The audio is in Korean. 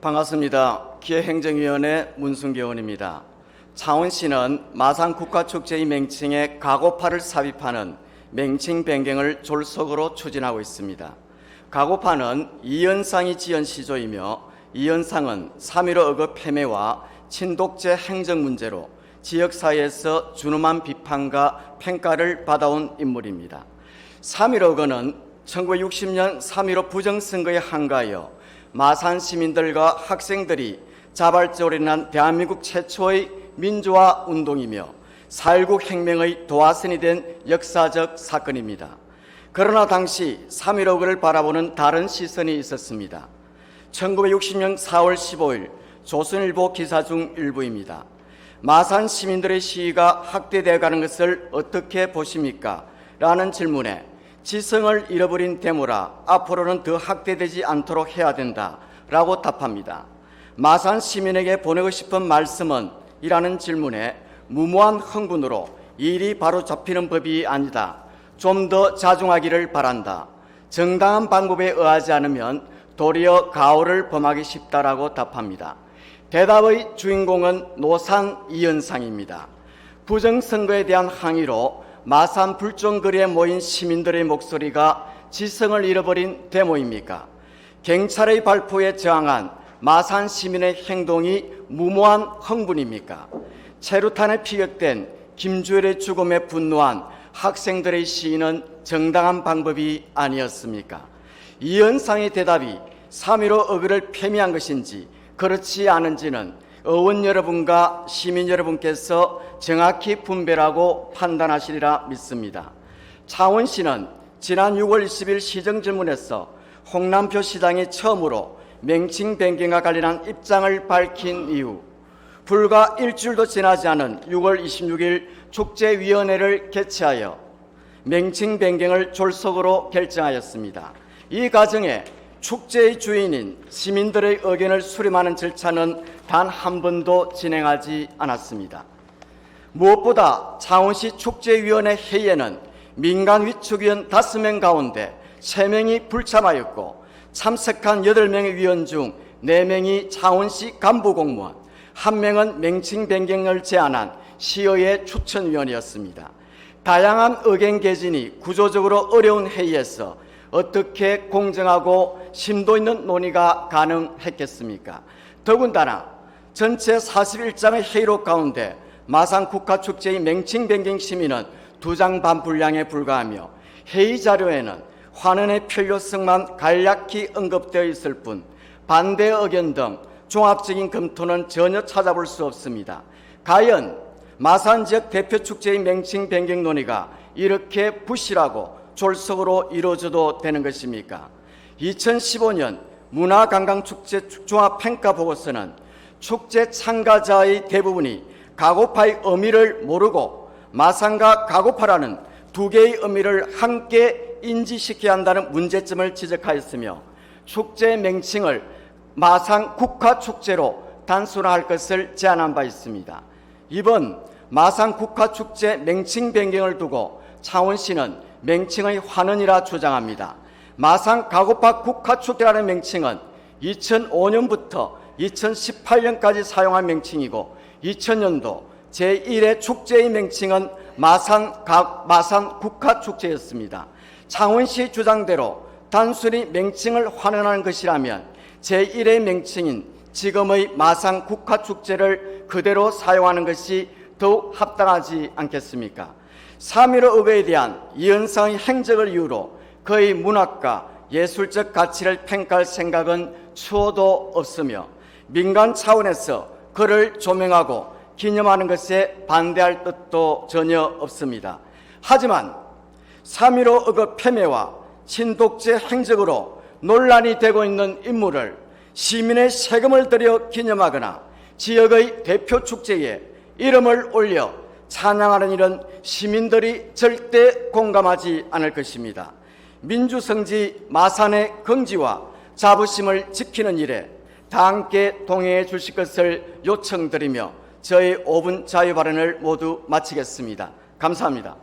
반갑습니다. 기회행정위원회 문순기 의원입니다. 창원시는 마산 국가축제의 맹칭에 가고파를 삽입하는 맹칭 변경을 졸속으로 추진하고 있습니다. 가고파는 이연상이 지은 시조이며 이연상은 3.15 억업 폐매와 친독제 행정 문제로 지역사회에서 준엄한 비판과 평가를 받아온 인물입니다. 3.15 억은 1960년 3.15 부정선거에 한가하여 마산 시민들과 학생들이 자발적으로 일어난 대한민국 최초의 민주화 운동이며 살국 혁명의 도화선이 된 역사적 사건입니다. 그러나 당시 3.15를 바라보는 다른 시선이 있었습니다. 1960년 4월 15일 조선일보 기사 중 일부입니다. 마산 시민들의 시위가 확대되어 가는 것을 어떻게 보십니까? 라는 질문에 지성을 잃어버린 데모라 앞으로는 더 확대되지 않도록 해야 된다 라고 답합니다. 마산 시민에게 보내고 싶은 말씀은 이라는 질문에 무모한 흥분으로 일이 바로 잡히는 법이 아니다. 좀 더 자중하기를 바란다. 정당한 방법에 의하지 않으면 도리어 가오를 범하기 쉽다라고 답합니다. 대답의 주인공은 노산 이현상입니다. 부정선거에 대한 항의로 마산 불종거리에 모인 시민들의 목소리가 지성을 잃어버린 데모입니까? 경찰의 발포에 저항한 마산 시민의 행동이 무모한 흥분입니까? 체루탄에 피격된 김주열의 죽음에 분노한 학생들의 시위는 정당한 방법이 아니었습니까? 이 현상의 대답이 3.15 어그를 폐미한 것인지 그렇지 않은지는 의원 여러분과 시민 여러분께서 정확히 분별하고 판단하시리라 믿습니다. 창원시는 지난 6월 20일 시정질문에서 홍남표 시장이 처음으로 맹칭 변경과 관련한 입장을 밝힌 이후 불과 일주일도 지나지 않은 6월 26일 축제위원회를 개최하여 맹칭 변경을 졸속으로 결정하였습니다. 이 과정에 축제의 주인인 시민들의 의견을 수렴하는 절차는 단 한 번도 진행하지 않았습니다. 무엇보다 창원시 축제위원회 회의에는 민간 위축위원 5명 가운데 3명이 불참하였고 참석한 8명의 위원 중 4명이 창원시 간부 공무원, 1명은 맹칭 변경을 제안한 시의회 추천위원이었습니다. 다양한 의견 개진이 구조적으로 어려운 회의에서 어떻게 공정하고 심도 있는 논의가 가능했겠습니까? 더군다나 전체 41장의 회의록 가운데 마산 국가축제의 맹칭 변경 심의는 두 장 반 분량에 불과하며 회의 자료에는 환원의 필요성만 간략히 언급되어 있을 뿐 반대 의견 등 종합적인 검토는 전혀 찾아볼 수 없습니다. 과연 마산 지역 대표 축제의 맹칭 변경 논의가 이렇게 부실하고 졸속으로 이루어져도 되는 것입니까? 2015년 문화관광축제 종합 평가 보고서는 축제 참가자의 대부분이 가고파의 의미를 모르고 마산과 가고파라는 두 개의 의미를 함께 인지시켜야 한다는 문제점을 지적하였으며 축제 맹칭을 마산 국화축제로 단순화할 것을 제안한 바 있습니다. 이번 마산 국화축제 맹칭 변경을 두고 창원시는 맹칭의 환원이라 주장합니다. 마산 가고파 국화축제라는 맹칭은 2005년부터 2018년까지 사용한 맹칭이고 2000년도 제1회 축제의 맹칭은 마산, 가, 마산 국화축제였습니다. 창원시 주장대로 단순히 맹칭을 환원하는 것이라면 제1회 맹칭인 지금의 마산 국화축제를 그대로 사용하는 것이 더욱 합당하지 않겠습니까? 3.15 의회에 대한 이현상의 행적을 이유로 그의 문학과 예술적 가치를 평가할 생각은 추호도 없으며 민간 차원에서 그를 조명하고 기념하는 것에 반대할 뜻도 전혀 없습니다. 하지만 3.15 의거 폐매와 친독제 행적으로 논란이 되고 있는 인물을 시민의 세금을 들여 기념하거나 지역의 대표 축제에 이름을 올려 찬양하는 일은 시민들이 절대 공감하지 않을 것입니다. 민주성지 마산의 긍지와 자부심을 지키는 일에 다 함께 동행해 주실 것을 요청드리며 저의 5분 자유 발언을 모두 마치겠습니다. 감사합니다.